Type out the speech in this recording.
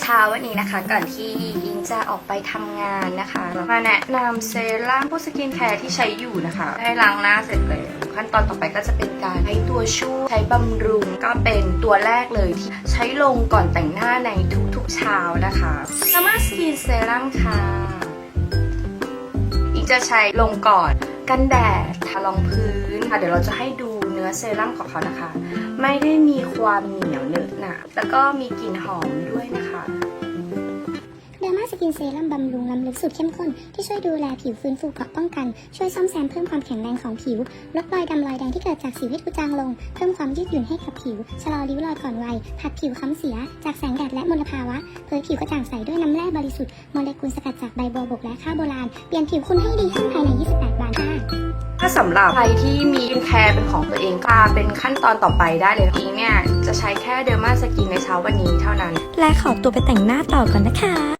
เช้าวันนี้นะคะ ก่อนที่อิงจะออกไปทำงานนะคะ มาแนะนำเซรั่มพวกสกินแคร์ที่ใช้อยู่นะคะ ให้ล้างหน้าเสร็จเลยขั้นตอนต่อไปก็จะเป็นการใช้ตัวช่วใช้บำรุงก็เป็นตัวแรกเลยที่ใช้ลงก่อนแต่งหน้าในทุกๆเช้านะคะสมาสกินเซรั่มค่ะอีกจะใช้ลงก่อนกันแดดทารองพื้นค่ะ เดี๋ยวเราจะให้ดู อเซรั่มของเขานะคะ ไม่ได้มีความเหนียวเนอะหนะแล้วก็มีกลิ่นหอมด้วยนะคะเดอร์มาสกินเซรั่มบำรุงล้ำลึกสูตรเข้มข้น ที่ช่วยดูแลผิวฟื้นฟูเกราะป้องกัน ช่วยซ่อมแซมเพิ่มความแข็งแรงของผิว ลดรอยดำรอยแดงที่เกิดจากสิวที่ถูจางลง เพิ่มความยืดหยุ่นให้กับผิว ชะลอริ้วรอยก่อนวัยผัดผิวค้ำเสีย จากแสงแดดและมลภาวะ เผยผิวกระจ่างใสด้วยน้ำแร่บริสุทธิ์ โมเลกุลสกัดจากใบบัวบกและข้าวโบราณ เปลี่ยนผิวคุณให้ดีขึ้นภายในาสำหรับใครที่มีสกินแคร์เป็นของตัวเองก็เป็นขั้นตอนต่อไปได้เลยอิงเนี่ยจะใช้แค่เดอร์มาสกินในเช้าวันนี้เท่านั้น และขอตัวไปแต่งหน้าต่อก่อนนะคะ